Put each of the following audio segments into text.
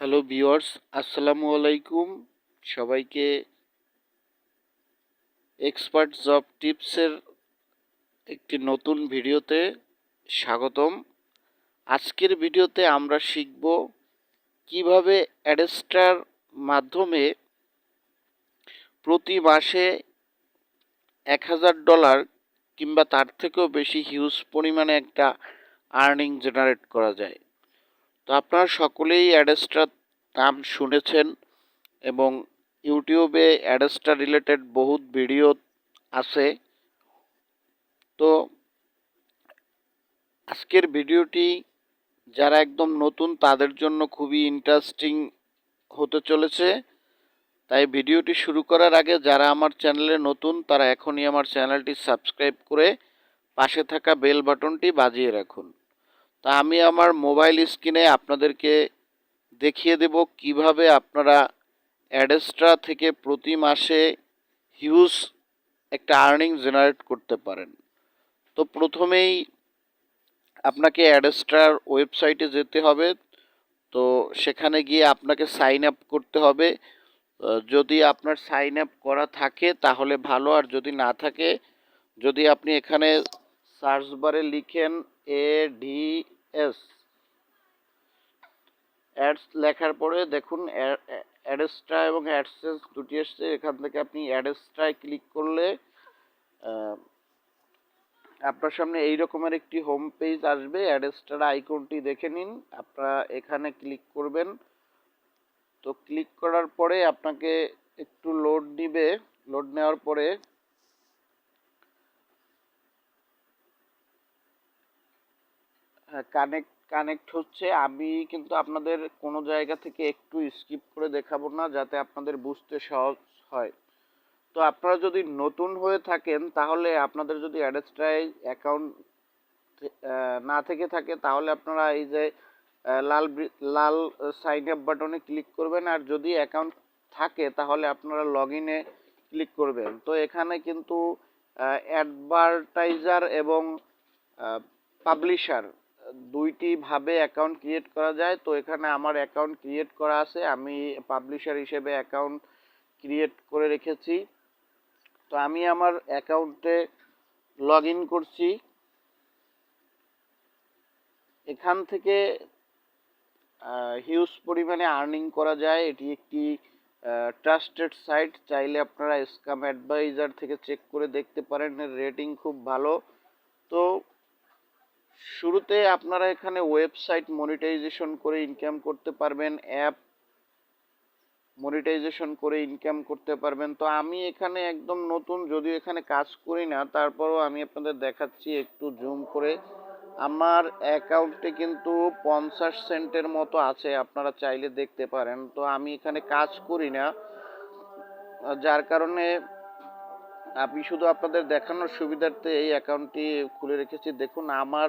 Hello viewers, আসসালামু আলাইকুম। সবাইকে এক্সপার্ট জব টিপসের একটি নতুন ভিডিওতে স্বাগতম। আজকের ভিডিওতে আমরা শিখব কীভাবে অ্যাডেস্টার মাধ্যমে প্রতি মাসে এক হাজার ডলার কিংবা তার থেকেও বেশি হিউজ পরিমাণে একটা আর্নিং জেনারেট করা যায়। তো আপনারা সকলেই অ্যাডেস্টার নাম শুনেছেন এবং ইউটিউবে অ্যাডেস্টার রিলেটেড বহুত ভিডিও আছে। তো আজকের ভিডিওটি যারা একদম নতুন তাদের জন্য খুবই ইন্টারেস্টিং হতে চলেছে। তাই ভিডিওটি শুরু করার আগে যারা আমার চ্যানেলে নতুন তারা এখনই আমার চ্যানেলটি সাবস্ক্রাইব করে পাশে থাকা বেল বাটনটি বাজিয়ে রাখুন। তা আমি আমার মোবাইল স্ক্রিনে আপনাদেরকে দেখিয়ে দেব কীভাবে আপনারা অ্যাডেস্ট্রা থেকে প্রতি মাসে হিউজ একটা আর্নিং জেনারেট করতে পারেন। তো প্রথমেই আপনাকে অ্যাডেস্ট্রার ওয়েবসাইটে যেতে হবে। তো সেখানে গিয়ে আপনাকে সাইন আপ করতে হবে। যদি আপনার সাইন আপ করা থাকে তাহলে ভালো, আর যদি না থাকে, যদি আপনি এখানে সার্চ বারে লিখেন এ ডি এস অ্যাডস লেখার পরে দেখুন অ্যাডেস্ট্রা এবং অ্যাডসেন্স দুটি এসছে। এখান থেকে আপনি অ্যাডেস্ট্রায় ক্লিক করলে আপনার সামনে এই রকমের একটি হোম পেজ আসবে। অ্যাডেস্টার আইকনটি দেখে নিন। আপনারা এখানে ক্লিক করবেন। তো ক্লিক করার পরে আপনাকে একটু লোড নিবে। লোড নেওয়ার পরে কানেক্ট কানেক্ট হচ্ছে। আমি কিন্তু আপনাদের কোনো জায়গা থেকে একটু স্কিপ করে দেখাবো না, যাতে আপনাদের বুঝতে সহজ হয়। তো আপনারা যদি নতুন হয়ে থাকেন, তাহলে আপনাদের যদি অ্যাডেস্ট্রাই অ্যাকাউন্ট না থেকে থাকে, তাহলে আপনারা এই যে লাল লাল সাইন আপ বাটনে ক্লিক করবেন। আর যদি অ্যাকাউন্ট থাকে, তাহলে আপনারা লগ ইনে ক্লিক করবেন। তো এখানে কিন্তু অ্যাডভার্টাইজার এবং পাবলিশার দুইটি ভাবে অ্যাকাউন্ট ক্রিয়েট করা যায়। তো এখানে আমার অ্যাকাউন্ট ক্রিয়েট করা আছে, আমি পাবলিশার হিসেবে অ্যাকাউন্ট ক্রিয়েট করে রেখেছি। তো আমি আমার অ্যাকাউন্টে লগ ইন করছি। এখান থেকে হিউজ পরিমাণে আর্নিং করা যায়। এটি একটি ট্রাস্টেড সাইট চাইলে আপনারা স্কাম অ্যাডভাইজার থেকে চেক করে দেখতে পারেন। রেটিং খুব ভালো। তো শুরুতে আপনারা এখানে ওয়েবসাইট মনিটাইজেশন করে ইনকাম করতে পারবেন অ্যাপ মনিটাইজেশন করে ইনকাম করতে পারবেন। তো আমি এখানে একদম নতুন, যদিও এখানে কাজ করি না, তারপরও আমি আপনাদের দেখাচ্ছি একটু জুম করে। আমার অ্যাকাউন্টে কিন্তু পঞ্চাশ সেন্টের মতো আছে, আপনারা চাইলে দেখতে পারেন। তো আমি এখানে কাজ করি না, যার কারণে আমি শুধু আপনাদের দেখানোর সুবিধার্থে এই অ্যাকাউন্টটি খুলে রেখেছি। দেখুন, আমার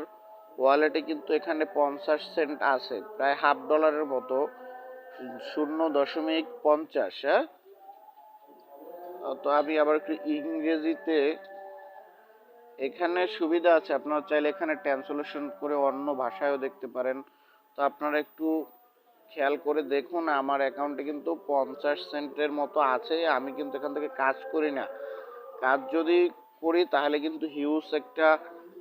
ওয়ালেটে কিন্তু এখানে পঞ্চাশ সেন্ট আছে, প্রায় হাফ ডলারের মতো, শূন্য দশমিক পঞ্চাশ হ্যাঁ? তো আমি আবার একটু ইংরেজিতে, এখানে সুবিধা আছে, আপনারা চাইলে এখানে ট্রান্সলেশন করে অন্য ভাষায়ও দেখতে পারেন। তো আপনারা একটু খেয়াল করে দেখুন, আমার অ্যাকাউন্টে কিন্তু পঞ্চাশ সেন্টের মতো আছে, আমি কিন্তু এখান থেকে কাজ করি না। কাজ যদি করি, তাহলে কিন্তু হিউজ একটা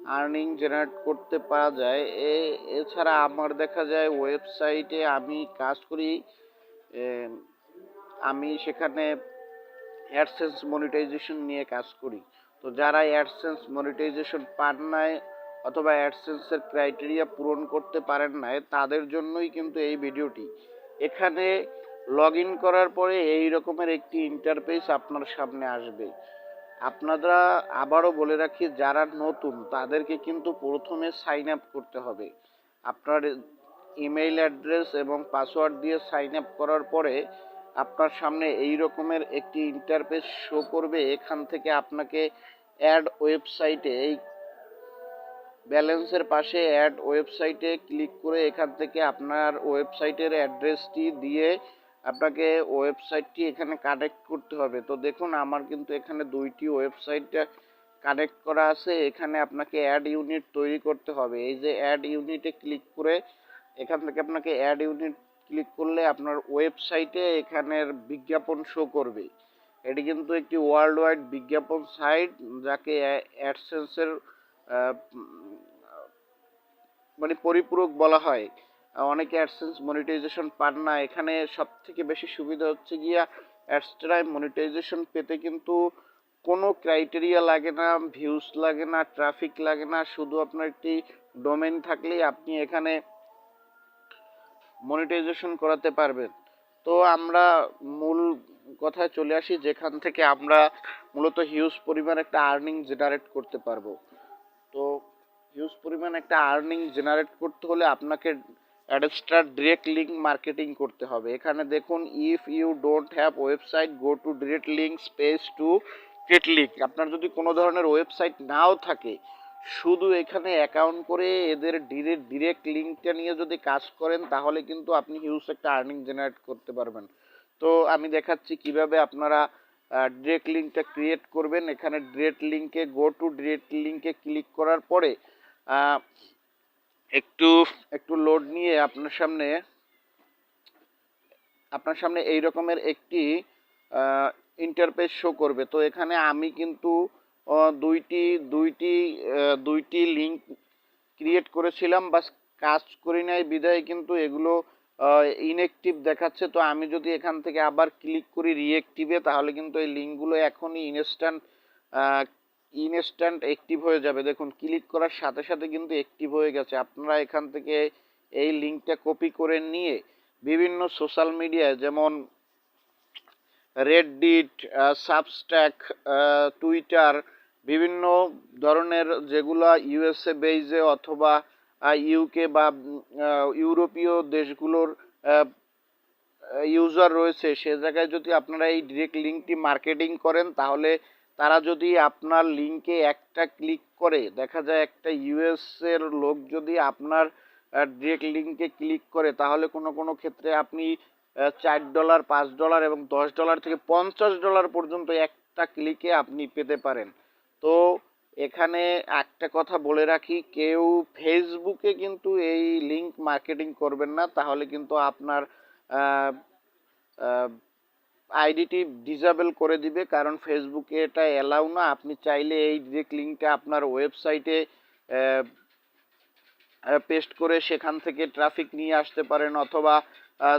আর্নিং জেনারেট করতে পারা যায়। এ, এছাড়া আমার দেখা যায় ওয়েবসাইটে আমি কাজ করি আমি সেখানে অ্যাডসেন্স মনিটাইজেশন নিয়ে কাজ করি। তো যারা অ্যাডসেন্স মনিটাইজেশন পান নাই অথবা অ্যাডসেন্সের ক্রাইটেরিয়া পূরণ করতে পারেন নাই, তাদের জন্যই কিন্তু এই ভিডিওটি। এখানে লগ ইন করার পরে এই রকমের একটি ইন্টারফেস আপনার সামনে আসবে। আপনারা আবারও বলে রাখি, যারা নতুন, তাদেরকে কিন্তু প্রথমে সাইন আপ করতে হবে। আপনার ইমেইল অ্যাড্রেস এবং পাসওয়ার্ড দিয়ে সাইন আপ করার পরে আপনার সামনে এই রকমের একটি ইন্টারফেস শো করবে। এখান থেকে আপনাকে অ্যাড ওয়েবসাইটে এই ব্যালেন্সের পাশে অ্যাড ওয়েবসাইটে ক্লিক করে এখান থেকে আপনার ওয়েবসাইটের অ্যাড্রেসটি দিয়ে আপনাকে ওয়েবসাইটটি এখানে কানেক্ট করতে হবে। তো দেখুন, আমার কিন্তু এখানে দুইটি ওয়েবসাইট কানেক্ট করা আছে। এখানে আপনাকে অ্যাড ইউনিট তৈরি করতে হবে। এই যে অ্যাড ইউনিটে ক্লিক করে এখান থেকে আপনাকে অ্যাড ইউনিট ক্লিক করলে আপনার ওয়েবসাইটে এখানের বিজ্ঞাপন শো করবে। এটি কিন্তু একটি ওয়ার্ল্ড ওয়াইড বিজ্ঞাপন সাইট যাকে অ্যাডসেন্সের মানে পরিপূরক বলা হয়। অনেকে অ্যাডসেন্স মনিটাইজেশন পান না। এখানে সব থেকে বেশি সুবিধা হচ্ছে গিয়া অ্যাডস্ট্রাই মনিটাইজেশন পেতে কিন্তু কোনো ক্রাইটেরিয়া লাগে না, ভিউজ লাগে না, ট্রাফিক লাগে না, শুধু আপনার একটি ডোমেন থাকলেই আপনি এখানে মনিটাইজেশন করাতে পারবেন। তো আমরা মূল কথায় চলে আসি, যেখান থেকে আমরা মূলত হিউজ পরিমাণ একটা আর্নিং জেনারেট করতে পারব। তো হিউজ পরিমাণ একটা আর্নিং জেনারেট করতে হলে আপনাকে অ্যাডস্টার ডিরেক্ট লিঙ্ক মার্কেটিং করতে হবে। এখানে দেখুন if you don't have website go to direct link space to get link আপনার যদি কোনো ধরনের ওয়েবসাইট নাও থাকে, শুধু এখানে অ্যাকাউন্ট করে এদের ডিরেক্ট ডিরেক্ট লিঙ্কটা নিয়ে যদি কাজ করেন, তাহলে কিন্তু আপনি হিউজ একটা আর্নিং জেনারেট করতে পারবেন। তো আমি দেখাচ্ছি কীভাবে আপনারা ডিরেক্ট লিঙ্কটা ক্রিয়েট করবেন। এখানে ডিরেক্ট লিঙ্কে গো টু ডিরেক্ট লিঙ্কে ক্লিক করার পরে একটু একটু লোড নিয়ে আপনার সামনে আপনার সামনে এই রকমের একটি ইন্টারপেজ শো করবে। তো এখানে আমি কিন্তু দুইটি দুইটি দুইটি লিঙ্ক ক্রিয়েট করেছিলাম, বাস কাজ করি নাই, বিদায় কিন্তু এগুলো ইনঅ্যাক্টিভ দেখাচ্ছে। তো আমি যদি এখান থেকে আবার ক্লিক করি রিঅ্যাক্টিভে তাহলে কিন্তু এই লিঙ্কগুলো এখনই ইনস্ট্যান্ট ইনস্ট্যান্ট অ্যাক্টিভ হয়ে যাবে। দেখুন ক্লিক করার সাথে সাথে কিন্তু অ্যাক্টিভ হয়ে গেছে। আপনারা এখান থেকে এই লিঙ্কটা কপি করে নিয়ে বিভিন্ন সোশ্যাল মিডিয়ায় যেমন রেডডিট সাবস্ট্যাক টুইটার বিভিন্ন ধরনের যেগুলা ইউএসএ বেইজে অথবা ইউকে বা ইউরোপীয় দেশগুলোর ইউজার রয়েছে, সে জায়গায় যদি আপনারা এই ডিরেক্ট লিঙ্কটি মার্কেটিং করেন, তাহলে তারা যদি আপনার লিঙ্কে একটা ক্লিক করে, দেখা যায় একটা ইউএস এর লোক যদি আপনার ডিরেক্ট লিঙ্কে ক্লিক করে, তাহলে কোনো কোনো ক্ষেত্রে আপনি চার ডলার পাঁচ ডলার এবং দশ ডলার থেকে পঞ্চাশ ডলার পর্যন্ত একটা ক্লিকে আপনি পেতে পারেন। তো এখানে একটা কথা বলে রাখি, কেউ ফেসবুকে কিন্তু এই লিঙ্ক মার্কেটিং করবেন না, তাহলে কিন্তু আপনার আইডিটি ডিসেবল করে দিবে, কারণ ফেসবুকে এটা অ্যালাউ না। আপনি চাইলে এই ডিরেক্ট লিঙ্কটা আপনার ওয়েবসাইটে পেস্ট করে সেখান থেকে ট্রাফিক নিয়ে আসতে পারেন, অথবা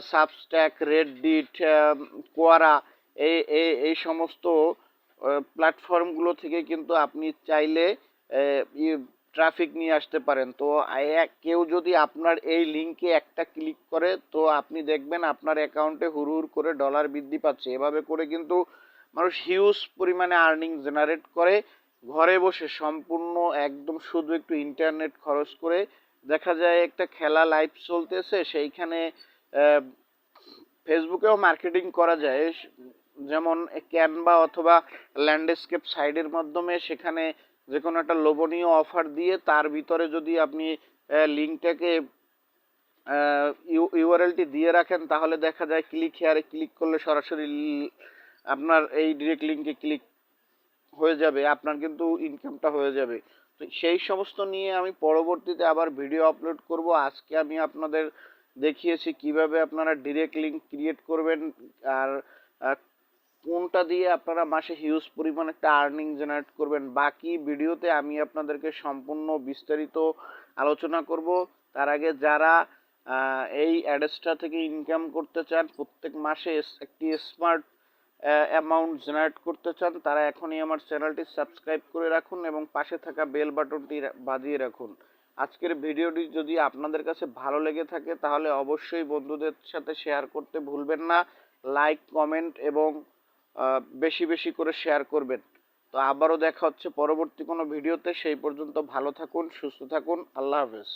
সাবস্ট্যাক, রেডডিট কোয়ারা এই- এই সমস্ত প্ল্যাটফর্মগুলো থেকে কিন্তু আপনি চাইলে ট্রাফিক নিয়ে আসতে পারেন। তো কেউ যদি আপনার এই লিঙ্কে একটা ক্লিক করে, তো আপনি দেখবেন আপনার অ্যাকাউন্টে হুড় করে ডলার বৃদ্ধি পাচ্ছে। এভাবে করে কিন্তু মানুষ হিউজ পরিমাণে আর্নিং জেনারেট করে, ঘরে বসে সম্পূর্ণ একদম শুধু একটু ইন্টারনেট খরচ করে। দেখা যায় একটা খেলা লাইভ চলতেছে, সেইখানে ফেসবুকেও মার্কেটিং করা যায়। যেমন ক্যানভা অথবা ল্যান্ডস্কেপ সাইডের মাধ্যমে সেখানে যে কোনো একটা লোভনীয় অফার দিয়ে তার ভিতরে যদি আপনি লিঙ্কটাকে ইউআরএলটি দিয়ে রাখেন, তাহলে দেখা যায় ক্লিক হেয়ারে ক্লিক করলে সরাসরি আপনার এই ডিরেক্ট লিঙ্কে ক্লিক হয়ে যাবে, আপনার কিন্তু ইনকামটা হয়ে যাবে। তো সেই সমস্ত নিয়ে আমি পরবর্তীতে আবার ভিডিও আপলোড করব। আজকে আমি আপনাদের দেখিয়েছি কীভাবে আপনারা ডিরেক্ট লিঙ্ক ক্রিয়েট করবেন, আর কোনটা দিয়ে আপনারা মাসে হিউজ পরিমাণ একটা আর্নিং জেনারেট করবেন, বাকি ভিডিওতে আমি আপনাদেরকে সম্পূর্ণ বিস্তারিত আলোচনা করব। তার আগে যারা এই অ্যাডসটা থেকে ইনকাম করতে চান, প্রত্যেক মাসে একটি স্মার্ট অ্যামাউন্ট জেনারেট করতে চান, তারা এখনই আমার চ্যানেলটি সাবস্ক্রাইব করে রাখুন এবং পাশে থাকা বেল বাটনটি বাজিয়ে রাখুন। আজকের ভিডিওটি যদি আপনাদের কাছে ভালো লেগে থাকে, তাহলে অবশ্যই বন্ধুদের সাথে শেয়ার করতে ভুলবেন না। লাইক কমেন্ট এবং বেশি বেশি করে শেয়ার করবেন। তো আবারও দেখা হচ্ছে পরবর্তী কোনো ভিডিওতে সেই পর্যন্ত ভালো থাকুন, সুস্থ থাকুন। আল্লাহ হাফেজ।